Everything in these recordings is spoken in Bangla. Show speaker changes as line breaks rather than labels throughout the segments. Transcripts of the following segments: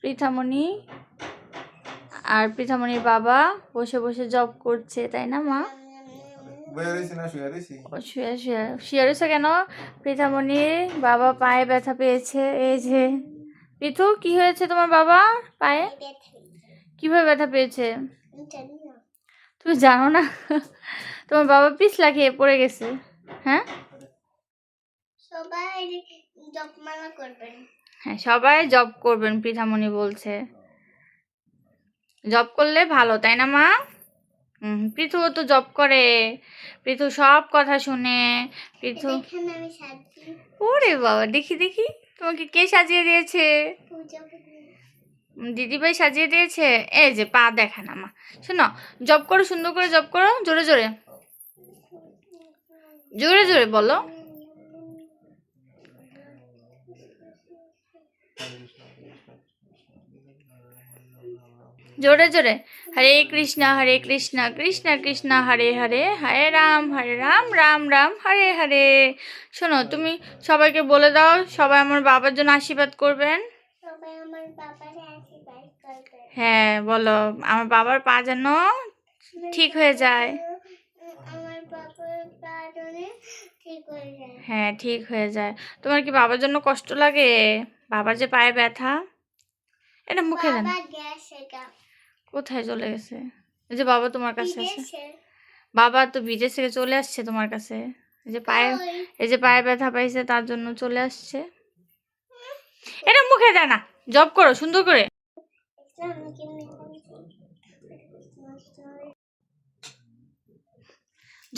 পৃথামণি আর পৃথামণির বাবা বসে বসে জব করছে তাই না মা শুয়ে রয়েছে কেন পৃথামণির বাবা পায়ে ব্যথা পেয়েছে এই যে পৃথু কি হয়েছে তোমার বাবা পায়ে কিভাবে ব্যথা পেয়েছে
তুমি জানো না
তোমার বাবা পিছলা খেয়ে পড়ে গেছে হ্যাঁ সবাই হ্যাঁ সবাই জব করবেন পৃথামণি বলছে জব করলে ভালো তাই না মা পৃথু তো জব করে পৃথু সব কথা শুনে পৃথু ওরে বাবা দেখি দেখি তোমাকে কে সাজিয়ে দিয়েছে দিদিভাই সাজিয়ে দিয়েছে এই যে পা দেখা না মা শোনো জব করো সুন্দর করে জব করো জোরে জোরে জোরে জোরে বলো জোরে জোরে হরে কৃষ্ণ হরে কৃষ্ণ কৃষ্ণ কৃষ্ণ হরে হরে হরে রাম হরে রাম রাম রাম হরে হরে শোনো তুমি সবাইকে বলে দাও সবাই আমার বাবার জন্য আশীর্বাদ করবেন হ্যাঁ বলো আমার বাবার পা যেন ঠিক হয়ে যায় হ্যাঁ ঠিক হয়ে যায় তোমার কি বাবার জন্য কষ্ট লাগে বাবার যে পায়ে ব্যথা এটা মুখে দেন কোথায় চলে গেছে এই যে বাবা তোমার কাছে আছে বাবা তো বিদেশ থেকে চলে আসছে তোমার কাছে এই যে পায়ে এই যে পায়ে ব্যথা পাইছে তার জন্য চলে আসছে এটা মুখে দেয় না জব করো সুন্দর করে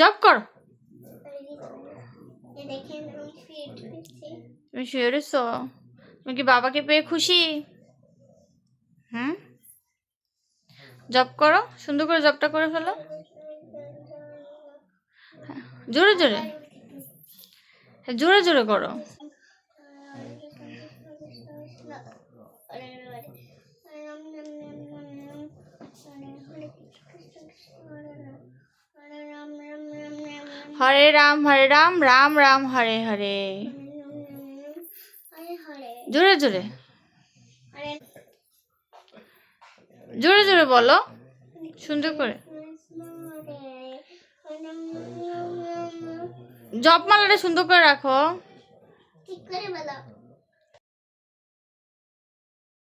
জব করো তুমি শুয়ে তুমি কি বাবাকে পেয়ে খুশি হুম জব করো সুন্দর করে জবটা করে ফেলো জোরে জোরে জোরে জোরে করো হরে রাম হরে রাম রাম রাম হরে হরে জোরে জোরে জোরে জোরে বলো সুন্দর করে জপমালাটা সুন্দর করে রাখো
ঠিক করে বলো